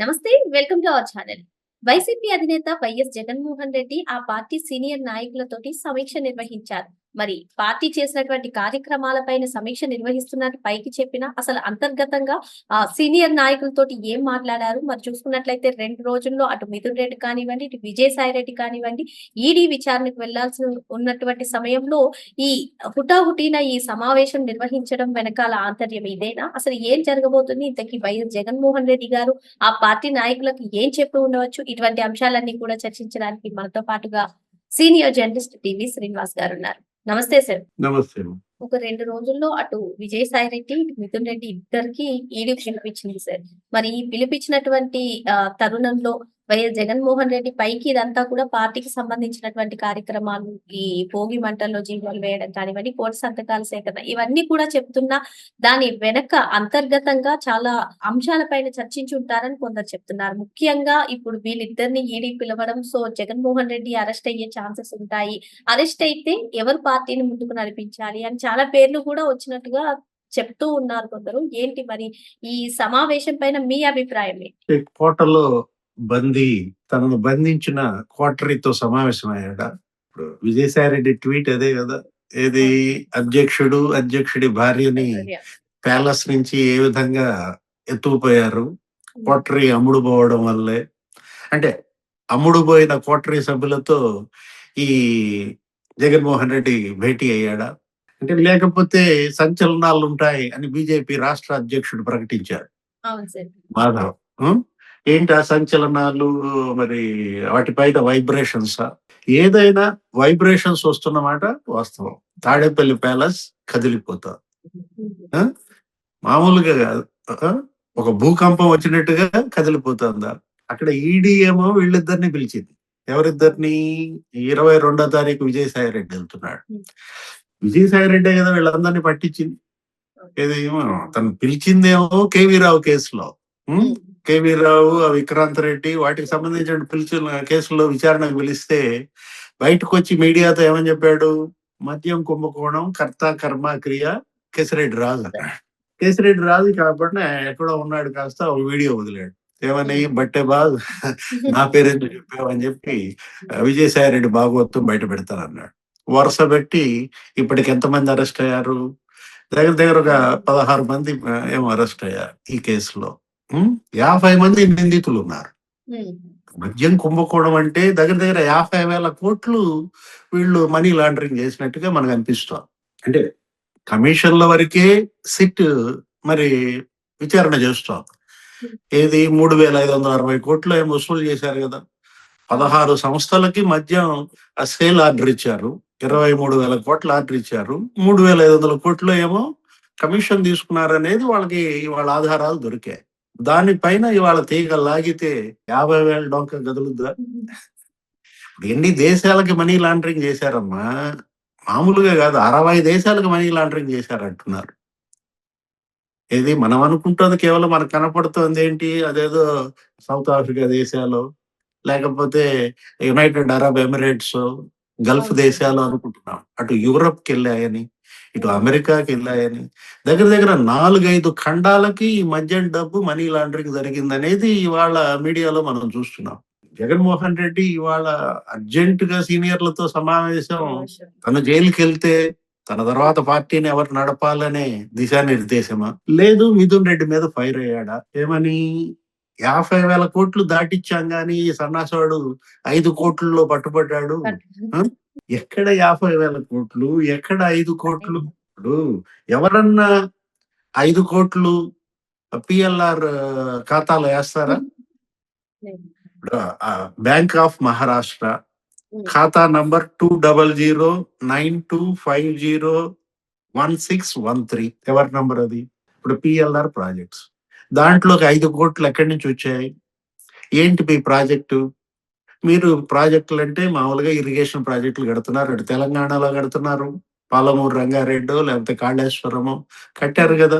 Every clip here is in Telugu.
నమస్తే welcome to our channel. Y C P అధినేత వైఎస్ జగన్మోహన్ రెడ్డి ఆ పార్టీ సీనియర్ నాయకులతోటి సమీక్ష నిర్వహించారు. మరి పార్టీ చేసినటువంటి కార్యక్రమాలపైన సమీక్ష నిర్వహిస్తున్నట్టు పైకి చెప్పిన అసలు అంతర్గతంగా ఆ సీనియర్ నాయకులతోటి ఏం మాట్లాడారు? మరి చూసుకున్నట్లయితే రెండు రోజుల్లో అటు మిథున్ రెడ్డి కానివ్వండి ఇటు విజయసాయి రెడ్డి కానివ్వండి ఈడీ విచారణకు వెళ్ళాల్సి ఉన్నటువంటి సమయంలో ఈ హుటాహుటిన ఈ సమావేశం నిర్వహించడం వెనకాల ఆంతర్యం ఇదేనా? అసలు ఏం జరగబోతుంది? ఇంతకీ వైఎస్ జగన్మోహన్ రెడ్డి గారు ఆ పార్టీ నాయకులకు ఏం చెప్పి ఉండవచ్చు? ఇటువంటి అంశాలన్నీ కూడా చర్చించడానికి మనతో పాటుగా సీనియర్ జర్నలిస్ట్ టివి శ్రీనివాస్ గారు ఉన్నారు. నమస్తే సార్. నమస్తే ఒక రెండు రోజుల్లో అటు విజయసాయి రెడ్డి మిథున్ రెడ్డి ఇద్దరికి ఈడీ పిలిపించింది సార్. మరి ఈ పిలిపించినటువంటి తరుణంలో వైఎస్ జగన్మోహన్ రెడ్డి పైకి ఇదంతా కూడా పార్టీకి సంబంధించినటువంటి కార్యక్రమాలు ఈ భోగి మంటల్లో జీవాలు వేయడం కానివ్వండి కోటి సంతకాల సేకరణ ఇవన్నీ కూడా చెప్తున్నా దాని వెనక అంతర్గతంగా చాలా అంశాలపైన చర్చించి ఉంటారని కొందరు చెప్తున్నారు. ముఖ్యంగా ఇప్పుడు వీళ్ళిద్దరిని ఈడీ పిలవడం సో జగన్మోహన్ రెడ్డి అరెస్ట్ అయ్యే ఛాన్సెస్ ఉంటాయి. అరెస్ట్ అయితే ఎవరు పార్టీని ముందుకు నడిపించాలి అని చాలా పేర్లు కూడా వచ్చినట్టుగా చెప్తూ ఉన్నారు కొందరు. ఏంటి మరి ఈ సమావేశం పైన మీ అభిప్రాయం ఏంటి? కోటలో బందీ తనను బంధించిన కోటరీతో సమావేశమయ్యాడ? ఇప్పుడు విజయసాయి రెడ్డి ట్వీట్ అదే కదా. ఏది? అధ్యక్షుడు అధ్యక్షుడి భార్యని ప్యాలెస్ నుంచి ఏ విధంగా ఎత్తుకుపోయారు? కోటరీ అమ్ముడు పోవడం వల్లే. అంటే అమ్ముడు పోయిన కోటరీ సభ్యులతో ఈ జగన్మోహన్ రెడ్డి భేటీ అయ్యాడా? అంటే లేకపోతే సంచలనాలు ఉంటాయి అని బీజేపీ రాష్ట్ర అధ్యక్షుడు ప్రకటించారు. మాధవ్? ఏంటి ఆ సంచలనాలు? మరి వాటిపైన వైబ్రేషన్స్ ఏదైనా వైబ్రేషన్స్ వస్తున్నమాట వాస్తవం. తాడేపల్లి ప్యాలెస్ కదిలిపోతా. మామూలుగా కాదు? ఒక భూకంపం వచ్చినట్టుగా కదిలిపోతుందా? అక్కడ ఈడీ ఏమో వీళ్ళిద్దరిని పిలిచింది. ఎవరిద్దరిని? ఇరవై రెండో తారీఖు విజయసాయి రెడ్డి వెళ్తున్నాడు. విజయసాయి రెడ్డి కదా వీళ్ళందరినీ పట్టించింది? ఏదేమో తను పిలిచిందేమో కేవీ రావు కేసులో? కేవీ రావు విక్రాంత్ రెడ్డి వాటికి సంబంధించిన పిలిచిన కేసుల్లో విచారణకు పిలిస్తే బయటకు వచ్చి మీడియాతో ఏమని చెప్పాడు? మద్యం కుంభకోణం కర్త కర్మ క్రియ కేసిరెడ్డి రాజు అన్నాడు. కేసిరెడ్డి రాజు కాబట్టి ఎక్కడో ఉన్నాడు కాస్త ఒక వీడియో వదిలాడు. ఏమని? బట్టే బాగు నా పేరు చెప్పావని చెప్పి విజయసాయి రెడ్డి భాగవతం బయట పెడతానన్నాడు. వరుస పెట్టి ఇప్పటికి ఎంతమంది అరెస్ట్ అయ్యారు? దగ్గర దగ్గర ఒక పదహారు మంది ఏమో అరెస్ట్ అయ్యారు ఈ కేసులో. యాభై మంది నిందితులు ఉన్నారు మద్యం కుంభకోణం అంటే దగ్గర దగ్గర యాభై వేల కోట్లు వీళ్ళు మనీ లాండరింగ్ చేసినట్టుగా మనకు అనిపిస్తాం అంటే కమిషన్ల వరకే సిట్ మరి విచారణ చేస్తాం ఏది మూడు వేల ఐదు వందల అరవై కోట్లు ఏం వసూలు చేశారు కదా. పదహారు సంస్థలకి మద్యం సేల్ ఆర్డర్ ఇచ్చారు. ఇరవై మూడు వేల కోట్ల ఆర్డర్ ఇచ్చారు. మూడు వేల ఐదు వందల కోట్లు ఏమో కమిషన్ తీసుకున్నారనేది వాళ్ళకి వాళ్ళ ఆధారాలు దొరికాయి. దానిపైన ఇవాళ తీగ లాగితే యాభై వేల డొంక గదులుద్దా ఎన్ని దేశాలకి మనీ లాండరింగ్ చేశారమ్మా. మామూలుగా కాదు అరవై దేశాలకు మనీ లాండరింగ్ చేశారంటున్నారు. ఇది మనం అనుకుంటుంది కేవలం మనకు కనపడుతుంది ఏంటి? అదేదో సౌత్ ఆఫ్రికా దేశాలు లేకపోతే యునైటెడ్ అరబ్ ఎమిరేట్స్ గల్ఫ్. దేశాలు అనుకుంటున్నాం. అటు యూరప్కి వెళ్ళాయని ఇటు అమెరికాకి వెళ్ళాయని. దగ్గర దగ్గర నాలుగైదు ఖండాలకి ఈ మద్యం డబ్బు మనీ లాండరింగ్ జరిగిందనేది ఇవాళ మీడియాలో మనం చూస్తున్నాం. జగన్మోహన్ రెడ్డి ఇవాళ అర్జెంట్గా సీనియర్లతో సమావేశం తను జైలుకి వెళ్తే తన తర్వాత పార్టీని ఎవరు నడపాలనే దిశానిర్దేశమా? లేదు మిథున్ రెడ్డి మీద ఫైర్ అయ్యాడా? ఏమని? యాభై వేల కోట్లు దాటిచ్చాం గాని సన్నాసుడు ఐదు కోట్లలో పట్టుబడ్డాడు. ఎక్కడ యాభై వేల కోట్లు? ఎక్కడ ఐదు కోట్లు? ఇప్పుడు ఎవరన్నా ఐదు కోట్లు పిఎల్ఆర్ ఖాతాలో వేస్తారా? ఇప్పుడు బ్యాంక్ ఆఫ్ మహారాష్ట్ర ఖాతా number two double zero nine two five zero one six one three. ఎవరి నంబర్ అది? ఇప్పుడు పిఎల్ఆర్ ప్రాజెక్ట్స్. దాంట్లోకి ఐదు కోట్లు ఎక్కడి నుంచి వచ్చాయి? ఏంటి మీ ప్రాజెక్టు? మీరు ప్రాజెక్టులు అంటే మామూలుగా ఇరిగేషన్ ప్రాజెక్టులు కడుతున్నారు. అటు తెలంగాణలో కడుతున్నారు. పాలమూరు రంగారెడ్డి లేకపోతే కాళేశ్వరము కట్టారు కదా.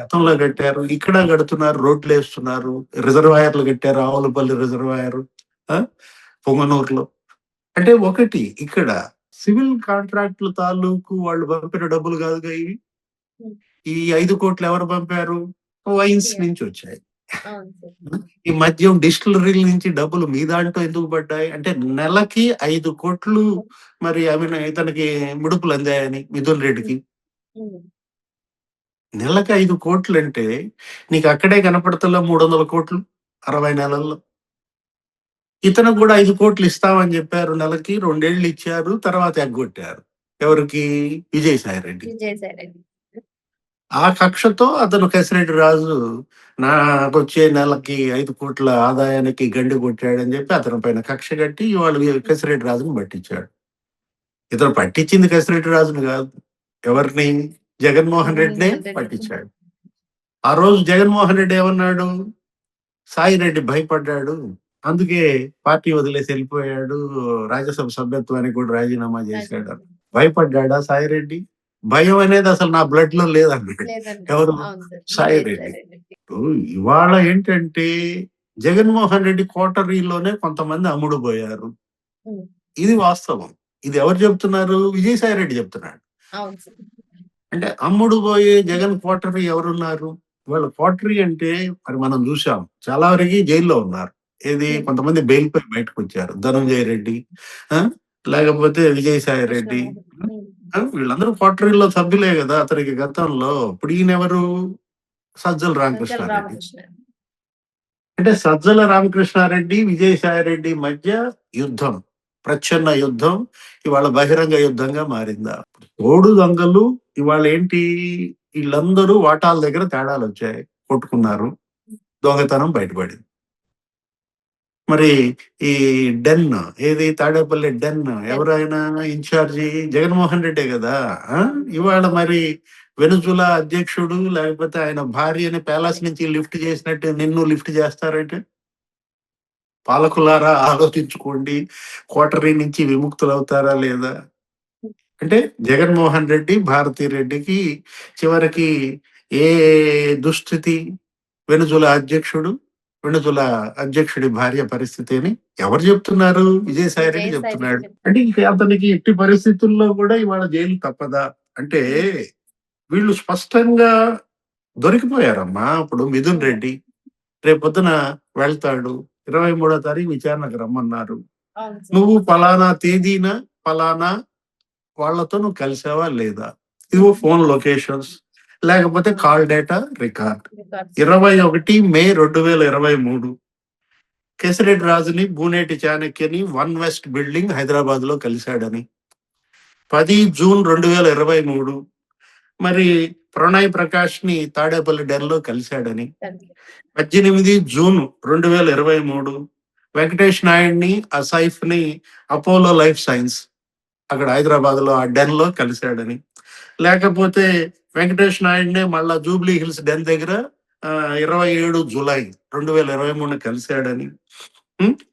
గతంలో కట్టారు. ఇక్కడ కడుతున్నారు రోడ్లు వేస్తున్నారు. రిజర్వాయర్లు కట్టారు ఆవులపల్లి రిజర్వాయర్ పొంగనూరులో. అంటే ఒకటి ఇక్కడ సివిల్ కాంట్రాక్టుల తాలూకు వాళ్ళు పంపిన డబ్బులు కాదుగా ఇవి? ఈ ఐదు కోట్లు ఎవరు పంపారు? వైన్స్. నుంచి వచ్చాయి. ఈ మద్యం డిస్టిలరీల నుంచి డబ్బులు మీ దాంట్లో ఎందుకు పడ్డాయి? అంటే నెలకి ఐదు కోట్లు మరి అవి ఇతనికి ముడుపులు అందాయని మిథున్ రెడ్డికి. నెలకి ఐదు కోట్లు అంటే నీకు అక్కడే కనపడతలో మూడు వందల కోట్లు అరవై నెలల్లో. ఇతను కూడా ఐదు కోట్లు ఇస్తామని చెప్పారు నెలకి రెండేళ్ళు ఇచ్చారు తర్వాత ఎగ్గొట్టారు. ఎవరికి? విజయసాయి రెడ్డి. విజయసాయి రెడ్డి. ఆ కక్షతో అతను కసిరెడ్డి రాజు నాకు వచ్చే నెలకి ఐదు కోట్ల ఆదాయానికి గండి కొట్టాడని చెప్పి అతని పైన కక్ష కట్టి వాళ్ళు కసిరెడ్డి రాజును పట్టించాడు. ఇతను పట్టించింది కసిరెడ్డి రాజును కాదు. ఎవరిని? జగన్మోహన్ రెడ్డినే. పట్టించాడు. ఆ రోజు జగన్మోహన్ రెడ్డి ఏమన్నాడు? సాయి రెడ్డి భయపడ్డాడు. అందుకే పార్టీ వదిలేసి వెళ్ళిపోయాడు. రాజ్యసభ సభ్యత్వానికి కూడా రాజీనామా చేశాడు. భయపడ్డాడా సాయి రెడ్డి భయం అనేది అసలు నా బ్లడ్లో లేదన్నాడు. ఎవరు? సాయి రెడ్డి. ఇవాళ ఏంటంటే జగన్మోహన్ రెడ్డి కోటరీలోనే కొంతమంది అమ్ముడు పోయారు. ఇది వాస్తవం ఇది ఎవరు చెప్తున్నారు విజయసాయి రెడ్డి చెప్తున్నాడు. అంటే అమ్ముడు పోయే జగన్ కోటరీ ఎవరున్నారు వాళ్ళ కోటరీ అంటే మరి మనం చూసాం చాలా వరకు జైల్లో ఉన్నారు ఏది. కొంతమంది బెయిల్ పై బయటకు వచ్చారు ధనంజయ రెడ్డి? లేకపోతే విజయసాయి రెడ్డి వీళ్ళందరూ కోటరీలో సభ్యులే కదా అతనికి గతంలో. ఇప్పుడు ఈయన ఎవరు సజ్జల రామకృష్ణారెడ్డి. రామకృష్ణ. అంటే సజ్జల రామకృష్ణారెడ్డి విజయసాయి రెడ్డి మధ్య యుద్ధం ప్రచ్ఛన్న యుద్ధం ఇవాళ బహిరంగ యుద్ధంగా మారిందా? తోడు దొంగలు ఇవాళ ఏంటి? వీళ్ళందరూ వాటాల దగ్గర తేడాలు వచ్చాయి. కొట్టుకున్నారు. దొంగతనం బయటపడింది. మరి ఈ డెన్ ఏది తాడేపల్లి డెన్ ఎవరైనా ఇన్ఛార్జి జగన్మోహన్ రెడ్డే కదా ఆ? ఇవాళ మరి వెనుజులా అధ్యక్షుడు లేకపోతే ఆయన భార్యని ప్యాలెస్ నుంచి లిఫ్ట్ చేసినట్టు నిన్ను లిఫ్ట్ చేస్తారంటే? పాలకులారా ఆలోచించుకోండి. కోటరీ నుంచి విముక్తులు అవుతారా లేదా? అంటే జగన్మోహన్ రెడ్డి భారతీ రెడ్డికి చివరికి ఏ దుస్థితి? వెనుజుల అధ్యక్షుడు వెనుజుల అధ్యక్షుడి భార్య పరిస్థితి అని ఎవరు చెప్తున్నారు? విజయసాయి రెడ్డి చెప్తున్నాడు. అంటే ఇంకా అతనికి ఎట్టి పరిస్థితుల్లో కూడా ఇవాళ జైలు తప్పదా? అంటే వీళ్ళు స్పష్టంగా దొరికిపోయారమ్మా. ఇప్పుడు మిథున్ రెడ్డి రేపొద్దున వెళ్తాడు. ఇరవై మూడో తారీఖు విచారణకు రమ్మన్నారు. నువ్వు పలానా తేదీన పలానా వాళ్ళతో నువ్వు కలిసావా లేదా? ఇదిగో ఫోన్ లొకేషన్స్. లేకపోతే కాల్ డేటా రికార్డ్. ఇరవై ఒకటి మే రెండు వేల ఇరవై మూడు కేసిరెడ్డి రాజుని బూనేటి చాణక్యని వన్ వెస్ట్ బిల్డింగ్ హైదరాబాద్లో కలిశాడని. పది జూన్ రెండు వేల ఇరవై మూడు మరి ప్రణయ్ ప్రకాష్ని తాడేపల్లి డెన్లో కలిశాడని. పద్దెనిమిది జూన్ రెండు వేల ఇరవై మూడు వెంకటేష్ నాయుడిని అసైఫ్ని అపోలో లైఫ్ సైన్స్ అక్కడ హైదరాబాద్లో ఆ డెన్లో కలిశాడని. లేకపోతే వెంకటేష్ నాయుడిని మళ్ళా జూబ్లీ హిల్స్ డెన్ దగ్గర ఇరవై ఏడు జూలై రెండు వేల ఇరవై మూడు కలిశాడని?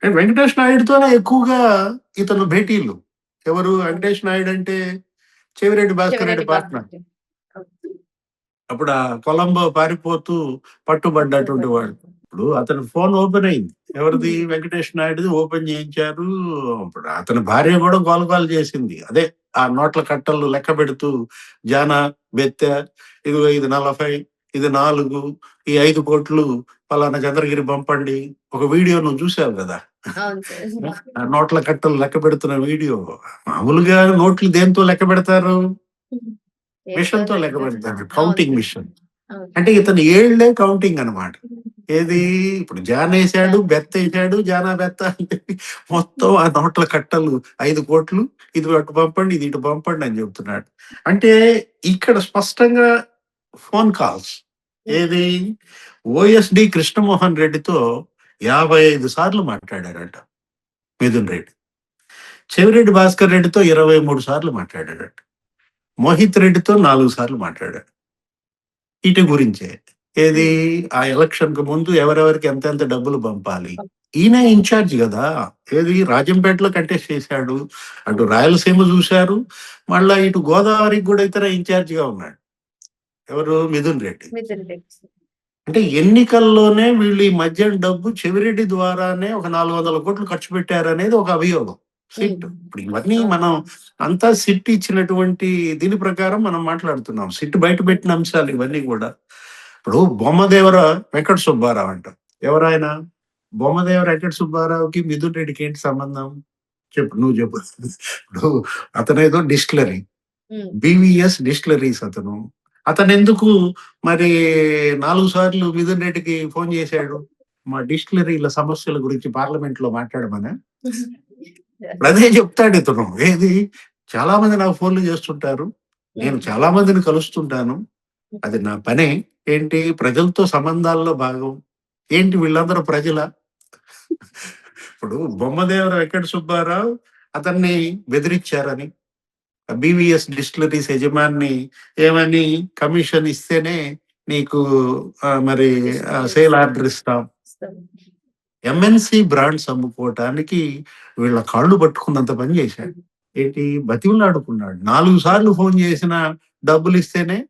అండ్ వెంకటేష్ నాయుడుతోనే ఎక్కువగా ఇతను భేటీలు. ఎవరు? వెంకటేష్ నాయుడు అంటే చెవిరెడ్డి భాస్కర్ రెడ్డి పార్ట్నర్. అప్పుడు ఆ కొలంబో పారిపోతూ పట్టుబడ్డటువంటి వాడు. ఇప్పుడు అతని ఫోన్ ఓపెన్ అయింది. ఎవరిది? వెంకటేష్ నాయుడుది ఓపెన్ చేయించారు. ఇప్పుడు అతని భార్య కూడా గోల గోల చేసింది. అదే ఆ నోట్ల కట్టలు లెక్క పెడుతూ జాన బెత్తె ఇదిగో ఇది నలభై ఇది నాలుగు ఈ ఐదు కోట్లు పలానా చంద్రగిరి పంపండి. ఒక వీడియో నువ్వు చూసావు కదా. ఆ నోట్ల కట్టలు లెక్క పెడుతున్న వీడియో. మామూలుగా నోట్లు దేంతో లెక్క పెడతారు? మిషన్తో లెక్క పెడతారు? Counting machine. అంటే ఇతను ఏళ్ళే కౌంటింగ్ అన్నమాట. ఏది? ఇప్పుడు జాన్ వేసాడు బెత్త వేసాడు జానా బెత్త అని చెప్పి మొత్తం ఆ నోట్ల కట్టలు ఐదు కోట్లు ఇది అటు పంపండి ఇది ఇటు పంపండి అని చెప్తున్నాడు అంటే ఇక్కడ స్పష్టంగా ఫోన్ కాల్స్. ఏది? ఓఎస్డి కృష్ణమోహన్ రెడ్డితో యాభై ఐదు సార్లు మాట్లాడారట మిథున్ రెడ్డి. చెవిరెడ్డి భాస్కర్ రెడ్డితో ఇరవై మూడు సార్లు మాట్లాడాడట. మోహిత్ రెడ్డితో నాలుగు సార్లు మాట్లాడాడు. ఇటు గురించే. ఏది? ఆ ఎలక్షన్కు ముందు ఎవరెవరికి ఎంత ఎంత డబ్బులు పంపాలి? ఈయన ఇన్ఛార్జ్ కదా. ఏది? రాజంపేటలో కంటెస్ట్ చేశాడు. అటు రాయలసీమ చూశారు. మళ్ళా ఇటు గోదావరికి కూడా ఇతర ఇన్ఛార్జ్గా ఉన్నాడు. ఎవరు? మిథున్ రెడ్డి. అంటే ఎన్నికల్లోనే వీళ్ళు ఈ మద్యం డబ్బు చెవిరెడ్డి ద్వారానే ఒక నాలుగు వందల కోట్లు ఖర్చు పెట్టారనేది ఒక అభియోగం. సిట్. ఇప్పుడు ఇవన్నీ మనం అంతా సిట్ ఇచ్చినటువంటి దీని ప్రకారం మనం మాట్లాడుతున్నాం. సిట్ బయట పెట్టిన అంశాలు ఇవన్నీ కూడా. ఇప్పుడు బొమ్మదేవర వెంకట సుబ్బారావు అంట. ఎవరాయన? బొమ్మదేవర వెంకట సుబ్బారావుకి మిథున్ రెడ్డికి ఏంటి సంబంధం? చెప్పు నువ్వు చెప్పు. ఇప్పుడు అతనేదో డిస్టిలరీ. ఉమ్, బీవీఎస్ డిస్టిలరీస్ అతను. అతను ఎందుకు మరి నాలుగు సార్లు మిథున్ రెడ్డికి ఫోన్ చేశాడు? మా డిస్టిలరీల సమస్యల గురించి పార్లమెంట్లో మాట్లాడమని? అదే చెప్తాడు ఇతను. ఏది? చాలా మంది నాకు ఫోన్లు చేస్తుంటారు. నేను చాలా మందిని కలుస్తుంటాను. అది నా పనే. ఏంటి? ప్రజలతో సంబంధాల్లో భాగం. ఏంటి వీళ్ళందరూ ప్రజల? ఇప్పుడు బొమ్మదేవర వెంకట సుబ్బారావు అతన్ని బెదిరించారని బీవీఎస్ డిస్టిలరీస్ యజమాని ఏమని కమిషన్ ఇస్తేనే నీకు మరి సేల్ ఆర్డర్ ఇస్తాం. ఎంఎన్సి బ్రాండ్స్ అమ్ముకోవటానికి వీళ్ళ కాళ్ళు పట్టుకున్నంత పని చేశాడు. ఏంటి? బతిమలాడుకున్నాడు. నాలుగు సార్లు ఫోన్ చేసిన డబ్బులు ఇస్తేనే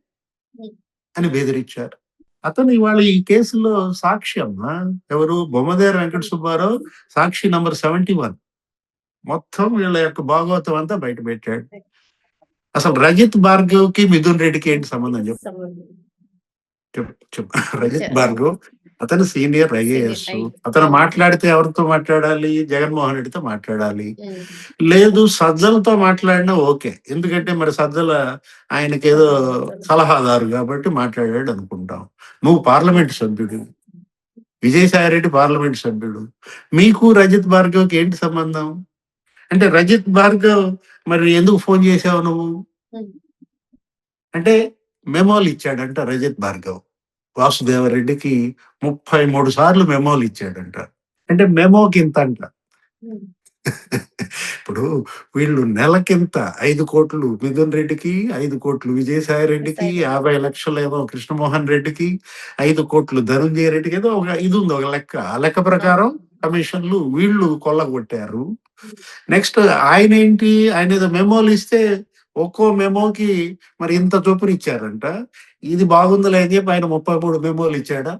అని బెదిరించారు. అతను ఇవాళ ఈ కేసులో సాక్షి అమ్మా. ఎవరు? బొమ్మదేర వెంకట సుబ్బారావు సాక్షి నంబర్ సెవెంటీ వన్. మొత్తం వీళ్ళ యొక్క భాగవతం అంతా బయట పెట్టాడు. అసలు రజిత్ భార్గవ్కి మిథున్ రెడ్డికి ఏంటి సంబంధం చెప్పు. సంబంధం. చెప్పు చెప్పు. రజిత్ భార్గవ్ అతను సీనియర్ ఐఏఎస్ అతను మాట్లాడితే ఎవరితో మాట్లాడాలి? జగన్మోహన్ రెడ్డితో మాట్లాడాలి? లేదు సజ్జలతో మాట్లాడినా ఓకే. ఎందుకంటే మరి సజ్జల ఆయనకి ఏదో సలహాదారు కాబట్టి మాట్లాడాడు అనుకుంటాం. నువ్వు పార్లమెంట్ సభ్యుడు. విజయసాయి రెడ్డి పార్లమెంట్ సభ్యుడు. మీకు రజిత్ భార్గవ్కి ఏంటి సంబంధం? అంటే రజిత్ భార్గవ్ మరి ఎందుకు ఫోన్ చేసావు నువ్వు? అంటే మెమోలు ఇచ్చాడంట రజిత్ భార్గవ్. వాసుదేవరెడ్డికి ముప్పై మూడు సార్లు మెమోలు ఇచ్చాడంట. అంటే మెమోకి ఇంత అంట ఇప్పుడు వీళ్ళు నెలకింత ఐదు కోట్లు మిథున్ రెడ్డికి ఐదు కోట్లు విజయసాయి రెడ్డికి యాభై లక్షలు ఏమో కృష్ణమోహన్ రెడ్డికి ఐదు కోట్లు ధనుంజయ రెడ్డికి ఏదో ఒక ఇది ఉంది ఒక లెక్క. ఆ లెక్క ప్రకారం కమిషన్లు వీళ్ళు కొల్లగొట్టారు. నెక్స్ట్ ఆయన ఏంటి ఆయన ఏదో మెమోలు ఇస్తే ఒక్కో మెమోకి మరి ఇంత చొప్పున ఇచ్చారంట. ఇది బాగుందిలే అని చెప్పి ఆయన ముప్పై మూడు మెమోలు ఇచ్చాడా.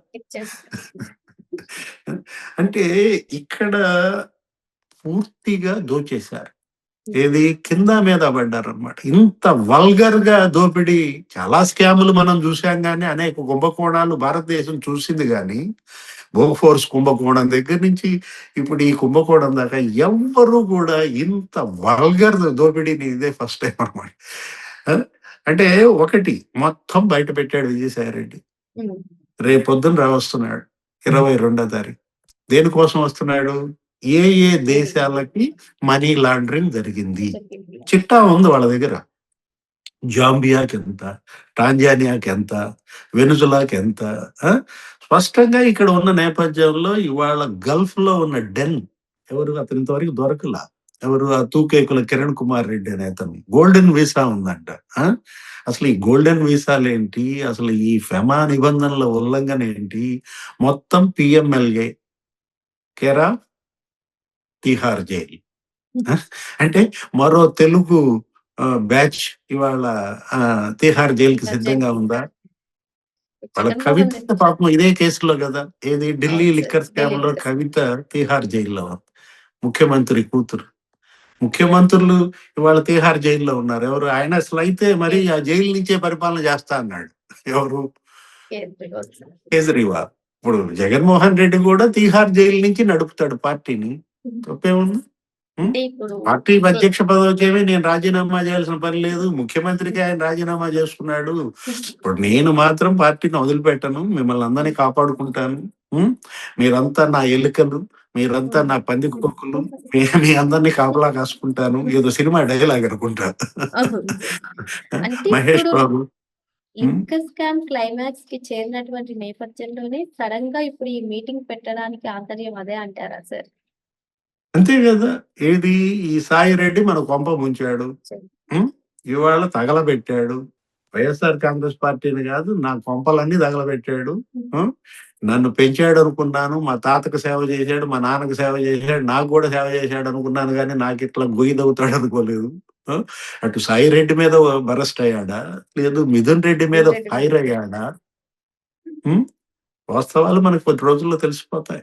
అంటే ఇక్కడ పూర్తిగా దోచేశారు. ఏది? కింద మీద పడ్డారు అనమాట ఇంత వల్గర్గా దోపిడీ చాలా స్కాములు మనం చూసాం కానీ అనేక కుంభకోణాలు భారతదేశం చూసింది కానీ బోఫోర్స్ కుంభకోణం దగ్గర నుంచి ఇప్పుడు ఈ కుంభకోణం దాకా ఎవ్వరు కూడా ఇంత వల్గర్ దోపిడీని ఇదే ఫస్ట్ టైం అనమాట అంటే ఒకటి మొత్తం బయట పెట్టాడు విజయసాయి రెడ్డి. ఉమ్, రేపొద్దున రా వస్తున్నాడు ఇరవై రెండో తారీఖు. దేనికోసం వస్తున్నాడు? ఏ ఏ దేశాలకి మనీ లాండరింగ్ జరిగింది. చిట్టా ఉంది వాళ్ళ దగ్గర. జాంబియాకి ఎంత టాంజానియాకి ఎంత వెనుజులాకి ఎంత ఆ? స్పష్టంగా ఇక్కడ ఉన్న నేపథ్యంలో ఇవాళ గల్ఫ్లో ఉన్న డెన్ ఎవరు? అతని ఇంతవరకు దొరకలా. ఎవరు? ఆ తూకేకుల కిరణ్ కుమార్ రెడ్డి అనే అతను. గోల్డెన్ వీసా ఉందంట? అసలు ఈ గోల్డెన్ వీసాలు ఏంటి అసలు ఈ ఫెమా నిబంధనల ఉల్లంఘన ఏంటి మొత్తం పిఎంఎల్ఏ కేరా? తిహార్ జైలు? అంటే మరో తెలుగు బ్యాచ్ ఇవాళ తిహార్ జైలుకి సిద్ధంగా ఉందా? వాళ్ళ కవిత పాపం ఇదే కేసులో కదా. ఏది? ఢిల్లీ. Liquor scam. లో కవిత తిహార్ జైల్లో. ముఖ్యమంత్రి కూతురు. ముఖ్యమంత్రులు ఇవాళ తిహార్ జైల్లో ఉన్నారు. ఎవరు? ఆయన అసలు అయితే మరి ఆ జైలు నుంచే పరిపాలన చేస్తా అన్నాడు. ఎవరు? కేజ్రీవాల్. ఇప్పుడు జగన్మోహన్ రెడ్డి కూడా తిహార్ జైలు నుంచి నడుపుతాడు పార్టీని. తప్పేముంది? పార్టీ అధ్యక్ష పదవికి ఏమీ నేను రాజీనామా చేయాల్సిన పని లేదు. ముఖ్యమంత్రికి ఆయన రాజీనామా చేసుకున్నాడు. ఇప్పుడు నేను మాత్రం పార్టీని వదిలిపెట్టను. మిమ్మల్ని అందరినీ కాపాడుకుంటాను? మీరంతా నా ఎలుకలు మీరంతా నా పంది కుక్కలు మీ అందరినీ కాపలా కాసుకుంటాను. ఏదో సినిమా డైలాగ్ అనుకుంటా. మహేష్ బాబు. స్కామ్ క్లైమాక్స్కి చేరినటువంటి నేపథ్యంలోనే సడన్గా ఇప్పుడు ఈ మీటింగ్ పెట్టడానికి ఆంతర్యం అదే అంటారా సార్? అంతే కదా? ఏది? ఈ సాయి రెడ్డి మన కొంప ముంచాడు? ఇవాళ తగలబెట్టాడు. వైఎస్ఆర్ కాంగ్రెస్ పార్టీని కాదు నా కొంపలన్నీ తగలబెట్టాడు? నన్ను పెంచాడు అనుకున్నాను మా తాతకు సేవ చేశాడు మా నాన్నకు సేవ చేశాడు నాకు కూడా సేవ చేశాడు అనుకున్నాను కానీ నాకు ఇట్లా గొయ్యి దవ్వుతాడు అనుకోలేదు? అటు సాయి రెడ్డి మీద బరస్ట్ అయ్యాడా? లేదు మిథున్ రెడ్డి మీద ఫైర్ అయ్యాడా? వాస్తవాలు మనకు కొద్ది రోజుల్లో తెలిసిపోతాయి.